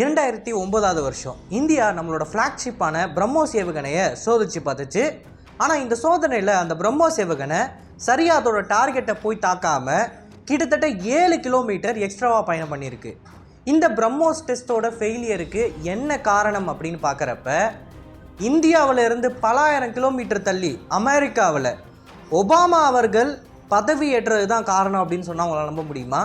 இரண்டாயிரத்தி ஒன்பதாவது வருஷம். இந்தியா நம்மளோட ஃப்ளாக்ஷிப்பான பிரம்மோஸ் ஏவுகணையை சோதிச்சு பார்த்துச்சு. ஆனால் இந்த சோதனையில் அந்த பிரம்மோஸ் ஏவுகணை சரியாக அதோட டார்கெட்டை போய் தாக்காம கிட்டத்தட்ட ஏழு கிலோமீட்டர் எக்ஸ்ட்ராவாக பயணம் பண்ணியிருக்கு. இந்த பிரம்மோஸ் டெஸ்ட்டோட ஃபெயிலியருக்கு என்ன காரணம் அப்படின்னு பார்க்குறப்ப இந்தியாவில் இருந்து பலாயிரம் கிலோமீட்டர் தள்ளி அமெரிக்காவில் ஒபாமா அவர்கள் பதவி ஏற்றது தான் காரணம் அப்படின்னு சொன்னால் உங்களால் நம்ப முடியுமா?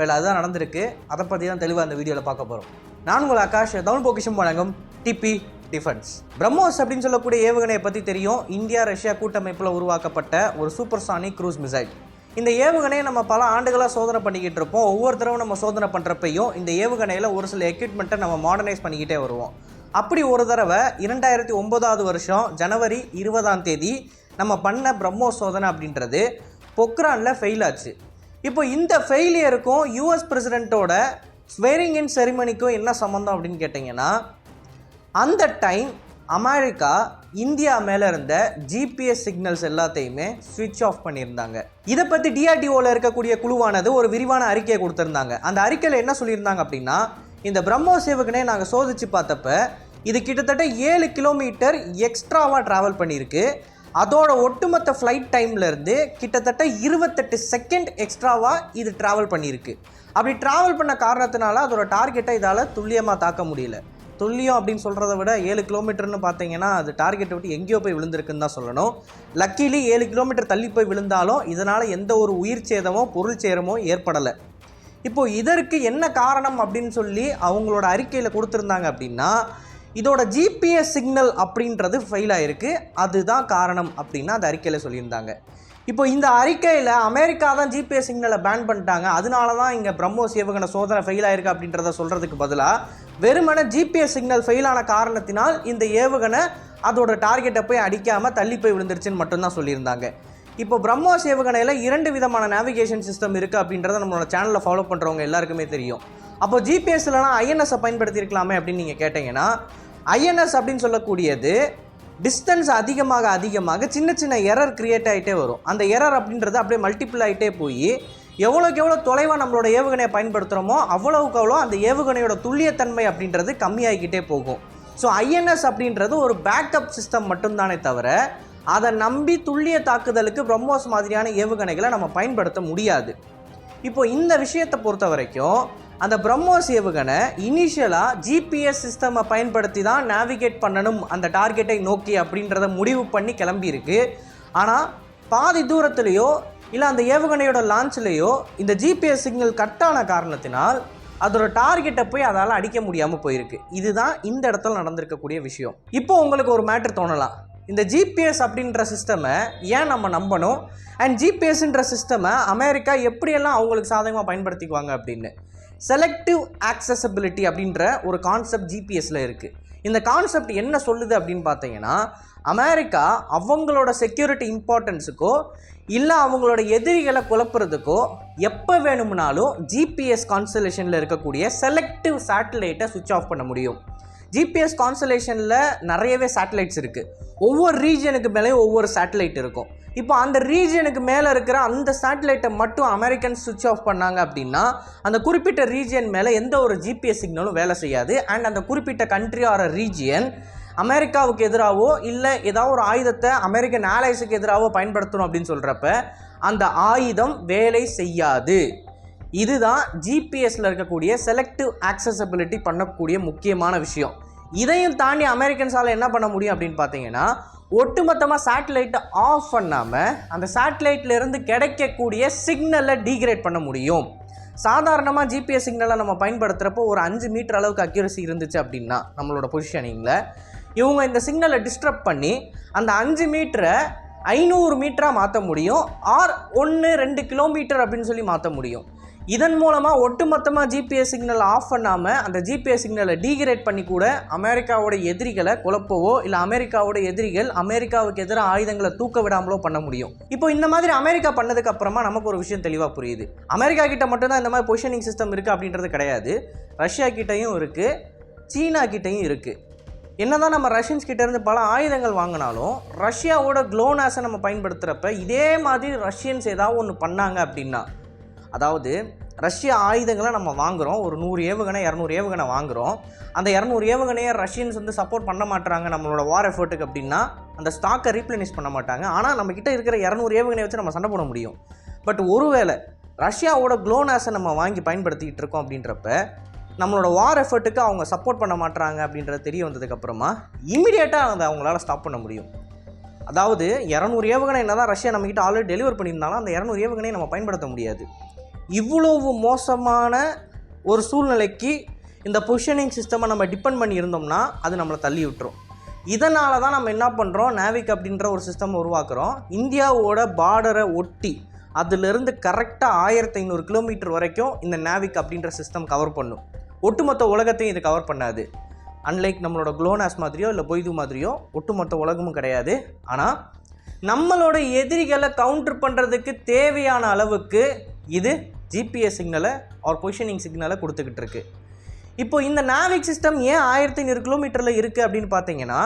வேலை அதுதான் நடந்திருக்கு. அதை பற்றி தான் தெளிவாக அந்த வீடியோவில் பார்க்க போகிறோம் நான் உங்கள் ஆகாஷ் தமிழ் பொக்கிஷம் வழங்கும் டிபி டிஃபென்ஸ் பிரம்மோஸ் அப்படின்னு சொல்லக்கூடிய ஏவுகணையை பற்றி தெரியும். இந்தியா ரஷ்யா கூட்டமைப்பில் உருவாக்கப்பட்ட ஒரு சூப்பர் சானிக் க்ரூஸ் மிசைல் இந்த ஏவுகணையை நம்ம பல ஆண்டுகளாக சோதனை பண்ணிக்கிட்டு இருப்போம். ஒவ்வொரு தடவை நம்ம சோதனை பண்ணுறப்பையும் இந்த ஏவுகணையில் ஒரு சில எக்யூப்மெண்ட்டை நம்ம மாடர்னைஸ் பண்ணிக்கிட்டே வருவோம். அப்படி ஒரு தடவை இரண்டாயிரத்தி ஒன்பதாவது வருஷம் ஜனவரி இருபதாம் தேதி நம்ம பண்ண பிரம்மோஸ் சோதனை அப்படின்றது பொக்ரானில் ஃபெயில் ஆச்சு. இப்போ இந்த ஃபெயிலியருக்கும் யூஎஸ் பிரசிடெண்ட்டோட ஸ்வேரிங் இன் செரிமனிக்கும் என்ன சம்மந்தம் அப்படின்னு கேட்டிங்கன்னா அந்த டைம் அமெரிக்கா இந்தியா மேலே இருந்த ஜிபிஎஸ் சிக்னல்ஸ் எல்லாத்தையுமே ஸ்விட்ச் ஆஃப் பண்ணியிருந்தாங்க. இதை பற்றி டிஆர்டிஓவில் இருக்கக்கூடிய குழுவானது ஒரு விரிவான அறிக்கையை கொடுத்துருந்தாங்க. அந்த அறிக்கையில் என்ன சொல்லியிருந்தாங்க அப்படின்னா இந்த பிரம்மோஸ் ஏவுகணையை நாங்கள் சோதிச்சு பார்த்தப்ப இது கிட்டத்தட்ட ஏழு கிலோமீட்டர் எக்ஸ்ட்ராவாக ட்ராவல் பண்ணியிருக்கு. அதோட ஒட்டுமொத்த ஃப்ளைட் டைம்லேருந்து கிட்டத்தட்ட இருபத்தெட்டு செகண்ட் எக்ஸ்ட்ராவாக இது ட்ராவல் பண்ணியிருக்கு. அப்படி ட்ராவல் பண்ண காரணத்தினால அதோட டார்கெட்டை இதால் துல்லியமாக தாக்க முடியல. துல்லியம் அப்படின்னு சொல்கிறத விட ஏழு கிலோமீட்டர்னு பார்த்தீங்கன்னா அது டார்கெட்டை விட்டு எங்கேயோ போய் விழுந்திருக்குன்னு தான் சொல்லணும். லக்கிலி ஏழு கிலோமீட்டர் தள்ளி போய் விழுந்தாலும் இதனால் எந்த ஒரு உயிர் சேதமோ பொருள் சேதமோ ஏற்படலை. இப்போது இதற்கு என்ன காரணம் அப்படின்னு சொல்லி அவங்களோட அறிக்கையில் கொடுத்துருந்தாங்க அப்படின்னா இதோட ஜிபிஎஸ் சிக்னல் அப்படின்றது ஃபெயில் ஆயிருக்கு. அதுதான் காரணம் அப்படின்னு அந்த அறிக்கையில் சொல்லியிருந்தாங்க. இப்போ இந்த அறிக்கையில் அமெரிக்கா தான் ஜிபிஎஸ் சிக்னலை பேன் பண்ணிட்டாங்க. அதனால தான் இங்கே பிரம்மோஸ் ஏவுகணை சோதனை ஃபெயில் ஆயிருக்கு அப்படின்றத சொல்கிறதுக்கு பதிலாக வெறுமனே ஜிபிஎஸ் சிக்னல் ஃபெயிலான காரணத்தினால் இந்த ஏவுகணை அதோட டார்கெட்டை போய் அடிக்காமல் தள்ளி போய் விழுந்துருச்சுன்னு மட்டும்தான் சொல்லியிருந்தாங்க. இப்போ பிரம்மோஸ் ஏவுகணையில் இரண்டு விதமான நேவிகேஷன் சிஸ்டம் இருக்குது அப்படின்றத நம்மளோட சேனலில் ஃபாலோ பண்ணுறவங்க எல்லாருக்குமே தெரியும். அப்போ ஜிபிஎஸ்லலாம் ஐஎன்எஸை பயன்படுத்தியிருக்கலாமே அப்படின்னு நீங்கள் கேட்டிங்கன்னா ஐஎன்எஸ் அப்படின்னு சொல்லக்கூடியது டிஸ்டன்ஸ் அதிகமாக அதிகமாக சின்ன சின்ன எரர் கிரியேட் ஆகிட்டே வரும். அந்த எரர் அப்படின்றது அப்படியே மல்டிபிள் ஆகிட்டே போய் எவ்வளோக்கு எவ்வளோ தொலைவாக நம்மளோட ஏவுகணையை பயன்படுத்துகிறோமோ அவ்வளோவுக்கு அவ்வளோ அந்த ஏவுகணையோட துல்லியத்தன்மை அப்படின்றது கம்மியாகிக்கிட்டே போகும். ஸோ ஐஎன்எஸ் அப்படின்றது ஒரு பேக்கப் சிஸ்டம் மட்டும்தானே தவிர அதை நம்பி துல்லிய தாக்குதலுக்கு பிரம்மோஸ் மாதிரியான ஏவுகணைகளை நம்ம பயன்படுத்த முடியாது. இப்போ இந்த விஷயத்தை பொறுத்த வரைக்கும் அந்த பிரம்மோஸ் ஏவுகணை இனிஷியலாக ஜிபிஎஸ் சிஸ்டமை பயன்படுத்தி தான் நேவிகேட் பண்ணணும் அந்த டார்கெட்டை நோக்கி அப்படின்றத முடிவு பண்ணி கிளம்பியிருக்கு. ஆனால் பாதி தூரத்துலேயோ இல்லை அந்த ஏவுகணையோட லான்ச்லேயோ இந்த ஜிபிஎஸ் சிக்னல் கட்டான காரணத்தினால் அதோட டார்கெட்டை போய் அதால் அடிக்க முடியாமல் போயிருக்கு. இதுதான் இந்த இடத்துல நடந்திருக்கக்கூடிய விஷயம். இப்போ உங்களுக்கு ஒரு மேட்ரு தோணலாம். இந்த ஜிபிஎஸ் அப்படின்ற சிஸ்டமை ஏன் நம்ம நம்பணும்? அண்ட் ஜிபிஎஸ்ன்ற சிஸ்டமை அமெரிக்கா எப்படியெல்லாம் அவங்களுக்கு சாதகமாக பயன்படுத்திக்குவாங்க அப்படின்னு. செலக்டிவ் ஆக்சசபிலிட்டி அப்படின்ற ஒரு கான்செப்ட் ஜிபிஎஸ்ல இருக்குது இந்த கான்செப்ட் என்ன சொல்லுது அப்படின்னு பார்த்தீங்கன்னா அமெரிக்கா அவங்களோட செக்யூரிட்டி இம்பார்ட்டன்ஸுக்கோ இல்லை அவங்களோட எதிரிகளை குழப்புறதுக்கோ எப்போ வேணும்னாலும் ஜிபிஎஸ் கான்சலேஷனில் இருக்கக்கூடிய செலக்டிவ் சேட்டலைட்டை சுவிட்ச் ஆஃப் பண்ண முடியும். ஜிபிஎஸ் கான்சலேஷனில் நிறையவே சேட்டலைட்ஸ் இருக்குது ஒவ்வொரு ரீஜனுக்கு மேலேயும் ஒவ்வொரு சேட்டலைட் இருக்கும். இப்போ அந்த ரீஜனுக்கு மேலே இருக்கிற அந்த சேட்டலைட்டை மட்டும் அமெரிக்கன் சுவிட்ச் ஆஃப் பண்ணாங்க அப்படின்னா அந்த குறிப்பிட்ட ரீஜியன் மேலே எந்த ஒரு ஜிபிஎஸ் சிக்னலும் வேலை செய்யாது. அண்ட் அந்த குறிப்பிட்ட கண்ட்ரி ஆர் ரீஜியன் அமெரிக்காவுக்கு எதிராகவோ இல்லை ஏதாவது ஒரு ஆயுதத்தை அமெரிக்கன் ஆலைஸுக்கு எதிராகவோ பயன்படுத்தணும் அப்படின்னு சொல்கிறப்ப அந்த ஆயுதம் வேலை செய்யாது. இதுதான் ஜிபிஎஸ்ல இருக்கக்கூடிய செலக்டிவ் ஆக்சசபிலிட்டி பண்ணக்கூடிய முக்கியமான விஷயம். இதையும் தாண்டி அமெரிக்கன்ஸால் என்ன பண்ண முடியும் அப்படின்னு பார்த்தீங்கன்னா ஒட்டுமொத்தமாக சேட்டலைட்டை ஆஃப் பண்ணாமல் அந்த சேட்டலைட்லேருந்து கிடைக்கக்கூடிய சிக்னலை டீக்ரேட் பண்ண முடியும். சாதாரணமாக ஜிபிஎஸ் சிக்னலை நம்ம பயன்படுத்துகிறப்போ ஒரு அஞ்சு மீட்டர் அளவுக்கு அக்யூரசி இருந்துச்சு அப்படின்னா நம்மளோட பொசிஷனிங்கில் இவங்க இந்த சிக்னலை டிஸ்டர்ப் பண்ணி அந்த அஞ்சு மீட்டரை ஐநூறு மீட்டராக மாற்ற முடியும் ஆர் ஒன்று ரெண்டு கிலோமீட்டர் அப்படின்னு சொல்லி மாற்ற முடியும். இதன் மூலமாக ஒட்டுமொத்தமாக ஜிபிஎஸ் சிக்னல் ஆஃப் பண்ணாமல் அந்த ஜிபிஎஸ் சிக்னலை டீகிரேட் பண்ணி கூட அமெரிக்காவோட எதிரிகளை குழப்பவோ இல்லை அமெரிக்காவோட எதிரிகள் அமெரிக்காவுக்கு எதிராக ஆயுதங்களை தூக்க விடாமலோ பண்ண முடியும். இப்போ இந்த மாதிரி அமெரிக்கா பண்ணதுக்கு அப்புறமா நமக்கு ஒரு விஷயம் தெளிவாக புரியுது. அமெரிக்கா கிட்ட மட்டும்தான் இந்த மாதிரி பொசிஷனிங் சிஸ்டம் இருக்குது அப்படின்றது கிடையாது. ரஷ்யா கிட்டேயும் இருக்குது சீனா கிட்டேயும் இருக்குது என்னதான் நம்ம ரஷ்யன்ஸ் கிட்டேருந்து பல ஆயுதங்கள் வாங்கினாலும் ரஷ்யாவோட க்ளோனாஸை நம்ம பயன்படுத்துகிறப்ப இதே மாதிரி ரஷ்யன்ஸ் ஏதாவது ஒன்று பண்ணாங்க அப்படின்னா அதாவது ரஷ்ய ஆயுதங்களை நம்ம வாங்குகிறோம் ஒரு நூறு ஏவுகணை இரநூறு ஏவுகணை வாங்குகிறோம் அந்த இரநூறு ஏவுகணையை ரஷ்யன்ஸ் வந்து சப்போர்ட் பண்ண மாட்டாங்க நம்மளோட வார் எஃபர்ட்டுக்கு அப்படின்னா அந்த ஸ்டாக்கை ரீப்ளனிஷ் பண்ண மாட்டாங்க. ஆனால் நம்மக்கிட்ட இருக்கிற இரநூறு ஏவுகணையை வச்சு நம்ம சண்டை போட முடியும். பட் ஒருவேளை ரஷ்யாவோட குளோனாஸை நம்ம வாங்கி பயன்படுத்திக்கிட்டு இருக்கோம் அப்படின்றப்ப நம்மளோட வார் எஃபர்ட்டுக்கு அவங்க சப்போர்ட் பண்ண மாட்டாங்க அப்படின்றது தெரிய வந்ததுக்கப்புறமா இமீடியட்டாக அதை அவங்களால ஸ்டாப் பண்ண முடியும். அதாவது இரநூறு ஏவுகணை என்ன தான் ரஷ்யா நம்மக்கிட்ட ஆல்ரெடி டெலிவர் பண்ணியிருந்தாலும் அந்த இரநூறு ஏவுகணையை நம்ம பயன்படுத்த முடியாது. இவ்வளவு மோசமான ஒரு சூழ்நிலைக்கு இந்த பொசிஷனிங் சிஸ்டமை நம்ம டிபெண்ட் பண்ணி இருந்தோம்னா அது நம்மளை தள்ளி விட்டுரும். இதனால தான் நம்ம என்ன பண்ணுறோம் நாவிக் அப்படின்ற ஒரு சிஸ்டம் உருவாக்குறோம். இந்தியாவோட பார்டரை ஒட்டி அதிலிருந்து கரெக்டாக ஆயிரத்தி ஐநூறு கிலோமீட்டர் வரைக்கும் இந்த நாவிக் அப்படின்ற சிஸ்டம் கவர் பண்ணும். ஒட்டுமொத்த உலகத்தையும் இது கவர் பண்ணாது. அன்லைக் நம்மளோட குளோனாஸ் மாதிரியோ இல்லை பொய்து மாதிரியோ ஒட்டுமொத்த உலகமும் கிடையாது. ஆனால் நம்மளோட எதிரிகளை கவுண்டர் பண்ணுறதுக்கு தேவையான அளவுக்கு இது ஜிபிஎஸ் சிக்னலை ஆர் பொசிஷனிங் சிக்னலை கொடுத்துக்கிட்டு இருக்கு. இப்போ இந்த நாவிக் சிஸ்டம் ஏன் ஆயிரத்தி ஐநூறு கிலோமீட்டரில் இருக்குது அப்படின்னு பார்த்தீங்கன்னா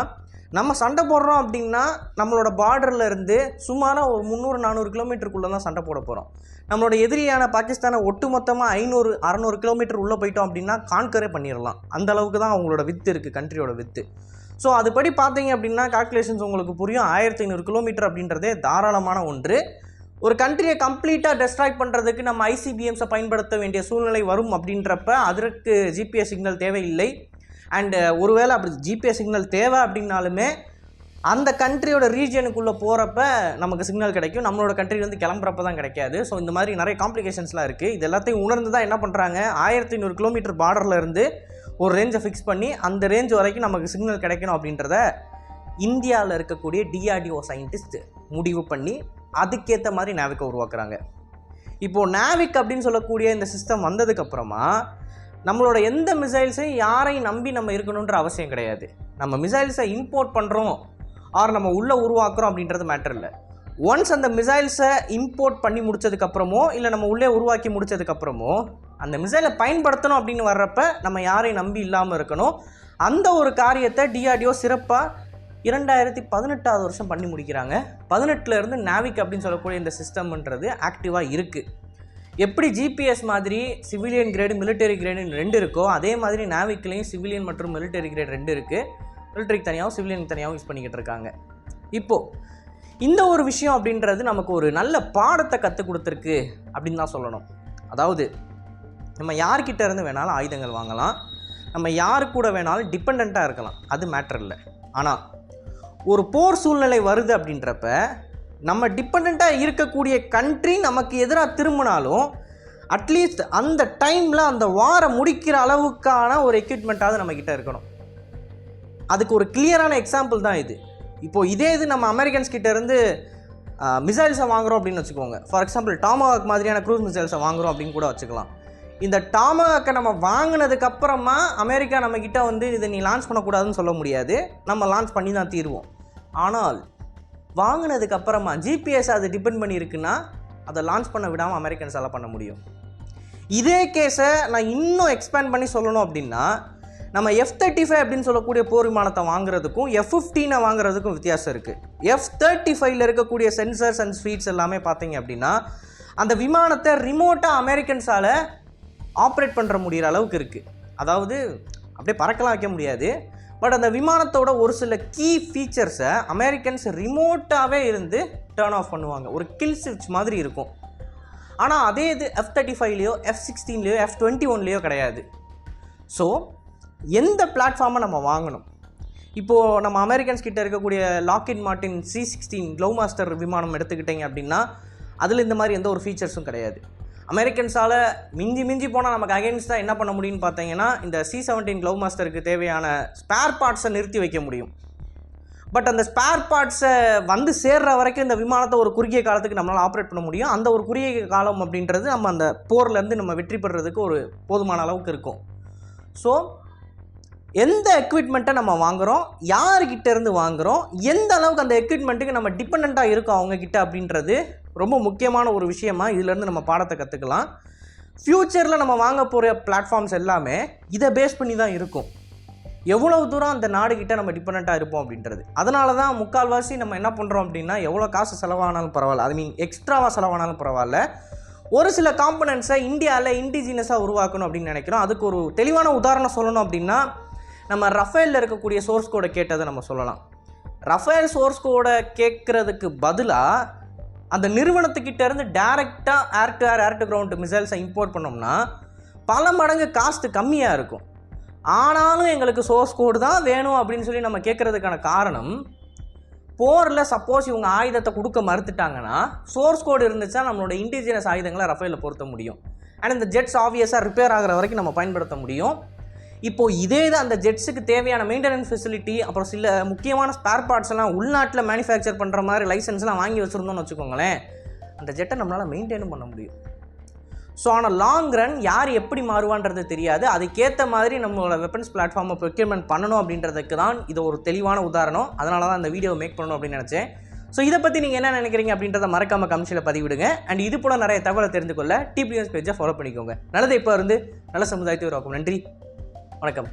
நம்ம சண்டை போடுறோம் அப்படின்னா நம்மளோட பார்டரில் இருந்து சுமாராக ஒரு முந்நூறு நானூறு கிலோமீட்டருக்குள்ளே தான் சண்டை போட போகிறோம் நம்மளோட எதிரியான பாகிஸ்தானை ஒட்டு மொத்தமாக ஐநூறு அறநூறு கிலோமீட்டர் உள்ளே போயிட்டோம் அப்படின்னா கான்கரே பண்ணிடலாம் அந்த அளவுக்கு தான் அவங்களோட வித்து இருக்குது கண்ட்ரியோட வித்து ஸோ அதுபடி பார்த்தீங்க அப்படின்னா கால்குலேஷன்ஸ் உங்களுக்கு புரியும். ஆயிரத்தி ஐநூறு கிலோமீட்டர் அப்படின்றதே தாராளமான ஒன்று. ஒரு கண்ட்ரியை கம்ப்ளீட்டாக டெஸ்ட்ராய் பண்ணுறதுக்கு நம்ம ஐசிபிஎம்ஸை பயன்படுத்த வேண்டிய சூழ்நிலை வரும் அப்படின்றப்ப அதற்கு ஜிபிஎஸ் சிக்னல் தேவையில்லை. அண்டு ஒருவேளை அப்படி ஜிபிஎஸ் சிக்னல் தேவை அப்படின்னாலுமே அந்த கண்ட்ரியோட ரீஜனுக்குள்ளே போகிறப்ப நமக்கு சிக்னல் கிடைக்கும். நம்மளோட கண்ட்ரிலேருந்து கிளம்புறப்ப தான் கிடைக்காது. ஸோ இந்த மாதிரி நிறைய காம்ப்ளிகேஷன்ஸ்லாம் இருக்குது இது எல்லாத்தையும் உணர்ந்து தான் என்ன பண்ணுறாங்க ஆயிரத்தி ஐநூறு கிலோமீட்டர் பார்டரில் இருந்து ஒரு ரேஞ்சை ஃபிக்ஸ் பண்ணி அந்த ரேஞ்ச் வரைக்கும் நமக்கு சிக்னல் கிடைக்கணும் அப்படின்றத இந்தியாவில் இருக்கக்கூடிய டிஆர்டிஓ சயின்டிஸ்ட் முடிவு பண்ணி அதுக்கேற்ற மாதிரி நாவிக்கை உருவாக்குறாங்க. இப்போது நாவிக் அப்படின்னு சொல்லக்கூடிய இந்த சிஸ்டம் வந்ததுக்கப்புறமா நம்மளோட எந்த மிசைல்ஸையும் யாரையும் நம்பி நம்ம இருக்கணுன்ற அவசியம் கிடையாது. நம்ம மிசைல்ஸை இம்போர்ட் பண்ணுறோம் ஆர் நம்ம உள்ளே உருவாக்குறோம் அப்படின்றது மேட்டர் இல்லை. ஒன்ஸ் அந்த மிசைல்ஸை இம்போர்ட் பண்ணி முடிச்சதுக்கப்புறமோ இல்லை நம்ம உள்ளே உருவாக்கி முடிச்சதுக்கப்புறமோ அந்த மிசைலை பயன்படுத்தணும் அப்படின்னு வர்றப்ப நம்ம யாரையும் நம்பி இல்லாமல் இருக்கணும்? அந்த ஒரு காரியத்தை டிஆர்டிஓ சிறப்பாக இரண்டாயிரத்தி பதினெட்டாவது வருஷம் பண்ணி முடிக்கிறாங்க. பதினெட்டுலேருந்து நாவிக் அப்படின்னு சொல்லக்கூடிய இந்த சிஸ்டம்ன்றது ஆக்டிவாக இருக்குது எப்படி ஜிபிஎஸ் மாதிரி சிவிலியன் கிரேடு மிலிட்டரி கிரேடுன்னு ரெண்டு இருக்கோ அதே மாதிரி நாவிக்லேயும் சிவிலியன் மற்றும் மிலிட்டரி கிரேட் ரெண்டு இருக்குது மிலிட்டரிக்கு தனியாகவும் சிவிலியனுக்கு தனியாகவும் யூஸ் பண்ணிக்கிட்டு இருக்காங்க. இப்போது இந்த ஒரு விஷயம் அப்படின்றது நமக்கு ஒரு நல்ல பாடத்தை கற்றுக் கொடுத்துருக்கு அப்படின்னு தான் சொல்லணும். அதாவது நம்ம யார்கிட்ட இருந்து வேணாலும் ஆயுதங்கள் வாங்கலாம். நம்ம யார் கூட வேணாலும் டிபெண்ட்டாக இருக்கலாம். அது மேட்டர் இல்லை. ஆனால் ஒரு போர் சூழ்நிலை வருது அப்படின்றப்ப நம்ம டிபெண்ட்டாக இருக்கக்கூடிய கண்ட்ரி நமக்கு எதிராக திரும்பினாலும் அட்லீஸ்ட் அந்த டைமில் அந்த வாரை முடிக்கிற அளவுக்கான ஒரு எக்யூப்மெண்ட்டாவது நம்மக்கிட்ட இருக்கணும். அதுக்கு ஒரு கிளியரான எக்ஸாம்பிள் தான் இது. இப்போது இதே இது நம்ம அமெரிக்கன்ஸ் கிட்டேருந்து மிசைல்ஸை வாங்குறோம் அப்படின்னு வச்சுக்கோங்க. ஃபார் எக்ஸாம்பிள் டாமாக் மாதிரியான க்ரூஸ் மிசைல்ஸை வாங்குறோம் அப்படின்னு கூட வச்சுக்கலாம். இந்த டாமாக்கை நம்ம வாங்கினதுக்கு அப்புறமா அமெரிக்கா நம்மக்கிட்ட வந்து இதை நீ லான்ச் பண்ணக்கூடாதுன்னு சொல்ல முடியாது. நம்ம லான்ச் பண்ணி தான் தீருவோம். ஆனால் வாங்கினதுக்கு அப்புறமா ஜிபிஎஸ் அது டிபெண்ட் பண்ணியிருக்குன்னா அதை லான்ச் பண்ண விடாமல் அமெரிக்கன்ஸால் பண்ண முடியும். இதே கேஸை நான் இன்னும் எக்ஸ்பேண்ட் பண்ணி சொல்லணும் அப்படின்னா நம்ம எஃப் தேர்ட்டி ஃபைவ் அப்படின்னு சொல்லக்கூடிய போர் விமானத்தை வாங்குறதுக்கும் எஃப் ஃபிஃப்டீனை வாங்குறதுக்கும் வித்தியாசம் இருக்குது எஃப் தேர்ட்டி ஃபைவ்ல இருக்கக்கூடிய சென்சர்ஸ் அண்ட் ஸ்வீட்ஸ் எல்லாமே பார்த்தீங்க அப்படின்னா அந்த விமானத்தை ரிமோட்டாக அமெரிக்கன்ஸால் ஆப்ரேட் பண்ணுற முடிகிற அளவுக்கு இருக்குது அதாவது அப்படியே பறக்கலாம் வைக்க முடியாது. பட் அந்த விமானத்தோட ஒரு சில கீ ஃபீச்சர்ஸை அமெரிக்கன்ஸ் ரிமோட்டாகவே இருந்து டேர்ன் ஆஃப் பண்ணுவாங்க. ஒரு கில் ஸ்விட்ச் மாதிரி இருக்கும். ஆனால் அதே இது எஃப் தேர்ட்டி ஃபைவ்லையோ எஃப் சிக்ஸ்டீன்லையோ எஃப் டுவெண்ட்டி ஒன்லேயோ கிடையாது. ஸோ எந்த பிளாட்ஃபார்மை நம்ம வாங்கணும்? இப்போது நம்ம அமெரிக்கன்ஸ் கிட்ட இருக்கக்கூடிய Lockheed Martin C sixteen Globemaster விமானம் எடுத்துக்கிட்டீங்க அப்படின்னா அதில் இந்த மாதிரி எந்த ஒரு ஃபீச்சர்ஸும் கிடையாது. அமெரிக்கன்ஸால் மிஞ்சி மிஞ்சி போனால் நமக்கு அகைன்ஸ்டாக என்ன பண்ண முடியும்னு பார்த்தீங்கன்னா இந்த சி செவன்டீன் க்ளவ் மாஸ்டருக்கு தேவையான ஸ்பேர் பார்ட்ஸை நிறுத்தி வைக்க முடியும். பட் அந்த ஸ்பேர் பார்ட்ஸை வந்து சேர்ற வரைக்கும் இந்த விமானத்தை ஒரு குறுகிய காலத்துக்கு நம்மளால் ஆப்ரேட் பண்ண முடியும். அந்த ஒரு குறுகிய காலம் அப்படின்றது நம்ம அந்த போர்லேருந்து நம்ம வெற்றி பெறுறதுக்கு ஒரு போதுமான அளவுக்கு இருக்கும். ஸோ எந்த எக்யூப்மெண்ட்டை நம்ம வாங்குகிறோம் யார்கிட்ட இருந்து வாங்குகிறோம் எந்த அளவுக்கு அந்த எக்யூப்மெண்ட்டுக்கு நம்ம டிபெண்ட்டாக இருக்கோம் அவங்கக்கிட்ட அப்படின்றது ரொம்ப முக்கியமான ஒரு விஷயமா இதுலேருந்து நம்ம பாடத்தை கற்றுக்கலாம் ஃப்யூச்சரில் நம்ம வாங்க போகிற பிளாட்ஃபார்ம்ஸ் எல்லாமே இதை பேஸ் பண்ணி தான் இருக்கும். எவ்வளவு தூரம் அந்த நாடுகிட்ட நம்ம டிபெண்ட்டாக இருப்போம் அப்படின்றது. அதனால தான் முக்கால்வாசி நம்ம என்ன பண்ணுறோம் அப்படின்னா எவ்வளோ காசு செலவானாலும் பரவாயில்ல. ஐ மீன் எக்ஸ்ட்ராவாக செலவானாலும் பரவாயில்ல. ஒரு சில காம்பனன்ட்ஸை இந்தியாவில் இண்டிஜினஸாக உருவாக்கணும் அப்படின்னு நினைக்கிறோம். அதுக்கு ஒரு தெளிவான உதாரணம் சொல்லணும் அப்படின்னா நம்ம ரஃபேலில் இருக்கக்கூடிய சோர்ஸ் கோடை கேட்டதை நம்ம சொல்லலாம். ரஃபேல் சோர்ஸ் கோடை கேட்குறதுக்கு பதிலாக அந்த நிறுவனத்துக்கிட்ட இருந்து டேரெக்டாக air to air air to ground மிசைல்ஸை import பண்ணோம்னா பல மடங்கு காஸ்ட் கம்மியாக இருக்கும். ஆனாலும் எங்களுக்கு சோர்ஸ் கோடு தான் வேணும் அப்படின்னு சொல்லி நம்ம கேட்குறதுக்கான காரணம் போரில் சப்போஸ் இவங்க ஆயுதத்தை கொடுக்க மறுத்துட்டாங்கன்னா சோர்ஸ் கோடு இருந்துச்சா நம்மளோட இன்டிஜினஸ் ஆயுதங்களை ரஃபேலில் பொருத்த முடியும். அண்ட் இந்த ஜெட்ஸ் ஆப்வியஸாக ரிப்பேர் ஆகிற வரைக்கும் நம்ம பயன்படுத்த முடியும். இப்போ இதே தான் அந்த ஜெட்ஸுக்கு தேவையான மெயின்டெனன்ஸ் ஃபெசிலிட்டி அப்புறம் சில முக்கியமான ஸ்பேர் பார்ட்ஸ் எல்லாம் உள்நாட்டில் மேனுஃபேக்சர் பண்ணுற மாதிரி லைசன்ஸ்லாம் வாங்கி வச்சுருந்தோம்னு வச்சுக்கோங்களேன் அந்த ஜெட்டை நம்மளால் மெயின்டைனும் பண்ண முடியும். ஸோ ஆனால் லாங் ரன் யார் எப்படி மாறுவான்றது தெரியாது. அதுக்கேற்ற மாதிரி நம்மளோட வெப்பன்ஸ் பிளாட்ஃபார்மை ப்ரொக்யூர்மெண்ட் பண்ணணும் அப்படின்றதுக்கு தான் இது ஒரு தெளிவான உதாரணம். அதனால தான் அந்த வீடியோ மேக் பண்ணணும் அப்படின்னு நினச்சேன். ஸோ இதை பற்றி நீங்கள் என்ன நினைக்கிறீங்க அப்படின்றத மறக்காம கமிஷனில் பதிவிடுங்க. அண்ட் இது போல நிறைய தகவலை தெரிந்து கொள்ள டிபிஎஸ் பேஜை ஃபாலோ பண்ணிக்கோங்க. நல்லதை இப்போ இருந்து. நல்ல சமுதாயத்தை உருவாக்கும். நன்றி. வணக்கம்